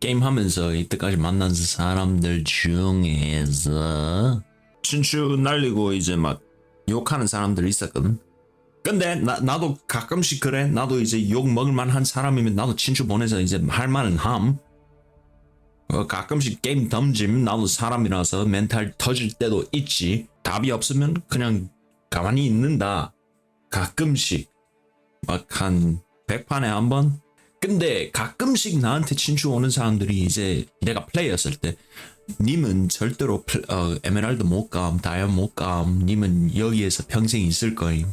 게임하면서 이때까지 만난 사람들 중에서 춘추 날리고 이제 막 욕하는 사람들 있었거든. 근데 나, 나도 가끔씩 그래. 나도 이제 욕 먹을 만한 사람이면 나도 친추 보내서 이제 할 말은 함. 어, 가끔씩 게임 덤지면 나도 사람이라서 멘탈 터질 때도 있지. 답이 없으면 그냥 가만히 있는다. 가끔씩. 막 한 100판에 한 번? 근데 가끔씩 나한테 친추 오는 사람들이 이제 내가 플레이였을 때 님은 절대로 플- 어, 에메랄드 못 감, 다이아 못 감, 님은 여기에서 평생 있을 거임.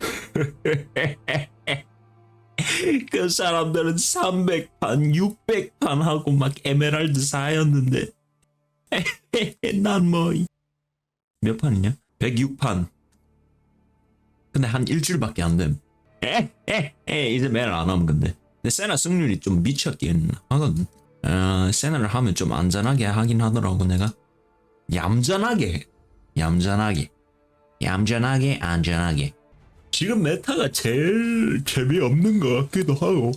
그 사람들은 300판, 600판 하고 막 에메랄드 4였는데 난 뭐 몇 판이냐? 106판. 근데 한 일주일밖에 안 됨. 에 에 에 이제 매일 안 하면 근데. 근데 세나 승률이 좀 미쳤긴 하거든. 어, 세나를 하면 좀 안전하게 하긴 하더라고 내가. 얌전하게, 얌전하게, 얌전하게, 안전하게. 지금 메타가 제일 재미없는 것 같기도 하고.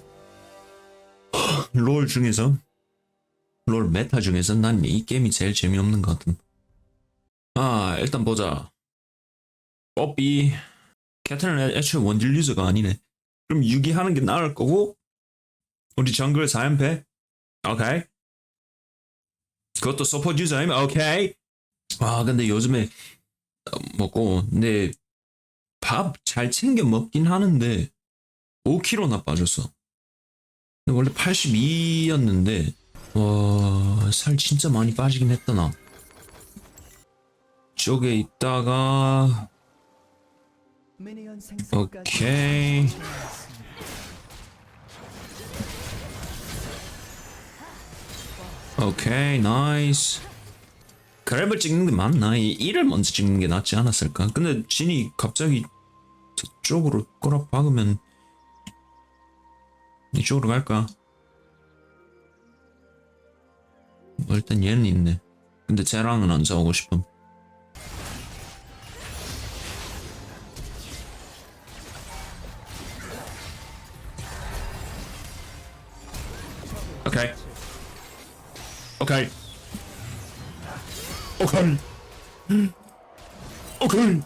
롤 중에서 롤 메타 중에서 난 이 게임이 제일 재미없는 것 같음. 아 일단 보자. 뽀삐 캐틀은 애초에 원딜 유저가 아니네. 그럼 유기하는 게 나을 거고 우리 정글 4연패? 오케이. 그것도 서포트 유저임? 오케이. 아 근데 요즘에 어, 먹고 근데 밥잘 챙겨 먹긴 하는데 5kg나 빠졌어. 근데 원래 82였는데 와 살 진짜 많이 빠지긴 했다 나. 쪽에 있다가 오케이 오케이 나이스 그랩을 찍는 게 맞나? 이 1을 먼저 찍는 게 낫지 않았을까? 근데 진이 갑자기 저쪽으로 꼬라 박으면 이쪽으로 갈까? 뭐 일단 얘는 있네 근데 쟤랑은 안 싸우고 싶음 오케이 오케이. 오케이. 오케이.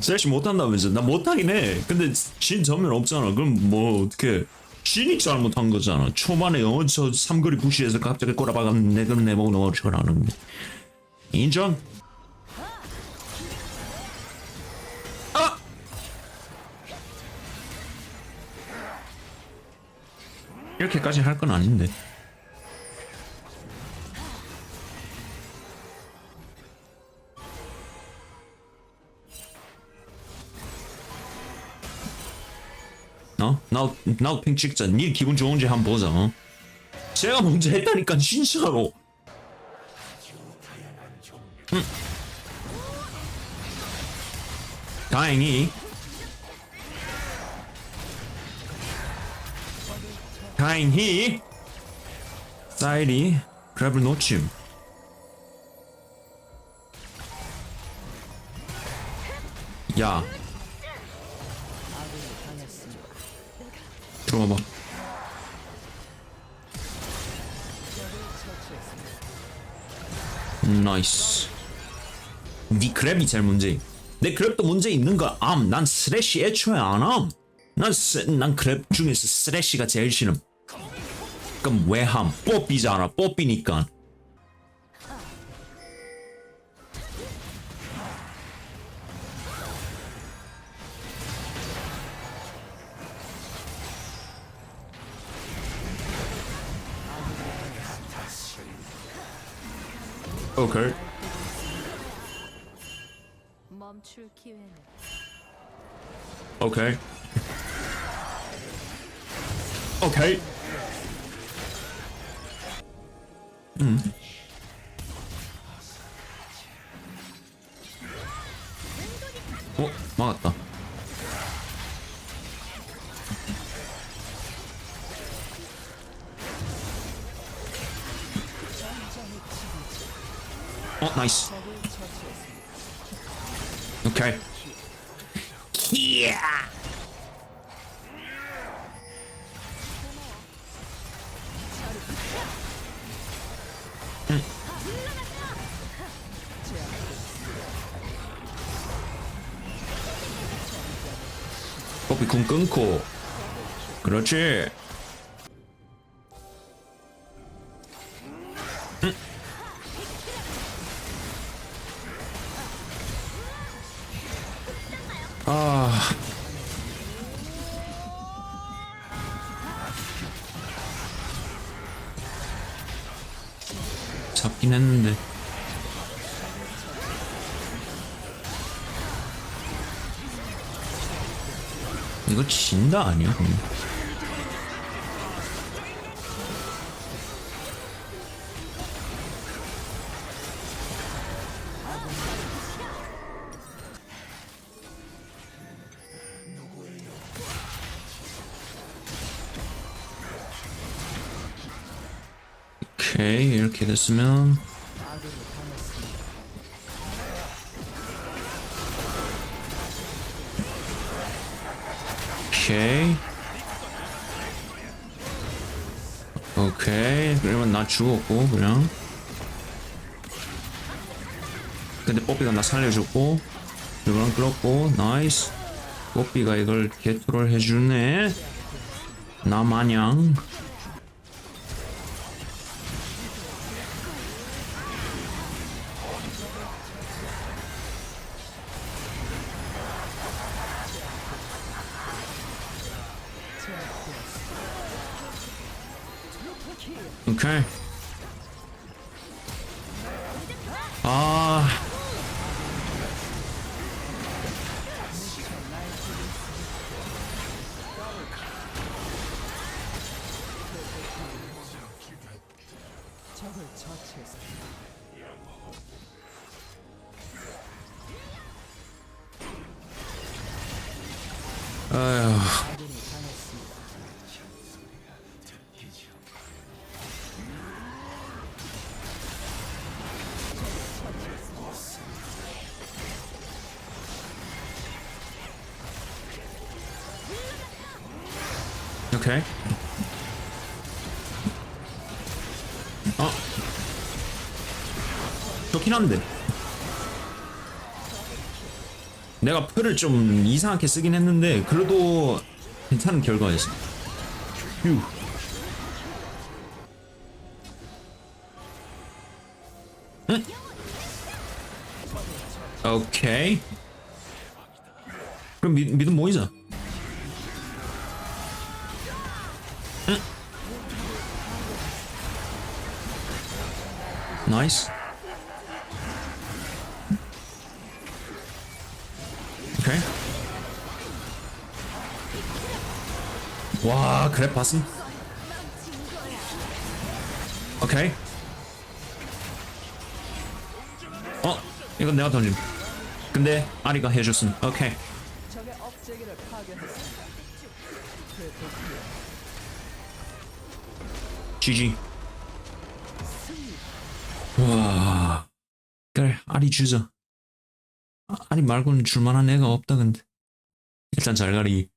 셋이 못한다면서. 나 못하긴 해. 근데 진 전면 없잖아. 그럼 뭐 어떻게 진이 잘못한 거잖아. 초반에 영어 저 삼거리 부시에서 갑자기 꼬라박았는데 그럼 내보고 넣어주라는 인정? 아! 이렇게까지 할 건 아닌데 나, 나도 핑 찍자. 니 기분 좋은지 한번 보자, 어? 제가 먼저 했다니까, 진짜로. 음. 다행히. 다행히. 사일이 그랩을 놓침. 야, 들어가 봐. 나이스. 네 그랩이 제일 문제. 내 그랩도 문제 있는 거 암. 난 스래시 애초에 안 함. 난, 스, 난 그랩 중에서 스래시가 제일 싫음. 그럼 왜 함? 뽀삐잖아. 뽀삐니까. 오케이. 멈출 기회는 오케이. 오케이. 음. 어, 막았다. 나이스 오케이 이야 음. 어, 그 커피 쿵 끊고. 그렇지. 잡긴 했는데 이거 진다 아니야? 그럼? 오케이 이렇게 됐으면. 오케이. 오케이. 그러면 나 죽었고 그냥. 근데 뽀삐가 나 살려줬고 이거랑 끌었고 나이스. 뽀삐가 이걸 개토를 해주네. 나 마냥 오케이 아 적을 처치했습니다. 오케이. 어. 좋긴 한데. 내가 표를 좀 이상하게 쓰긴 했는데 그래도 괜찮은 결과였어. 휴. 응? 오케이. 그럼 미, 믿음 모이자 나이스 오케이 와 그래 봤음. 오케이 어 이건 내가 던짐 근데 아리가 해줬음. 오케이. GG 와. 그래 아리 주자 아, 아리 말고는 줄만한 애가 없다 근데. 일단 잘 가리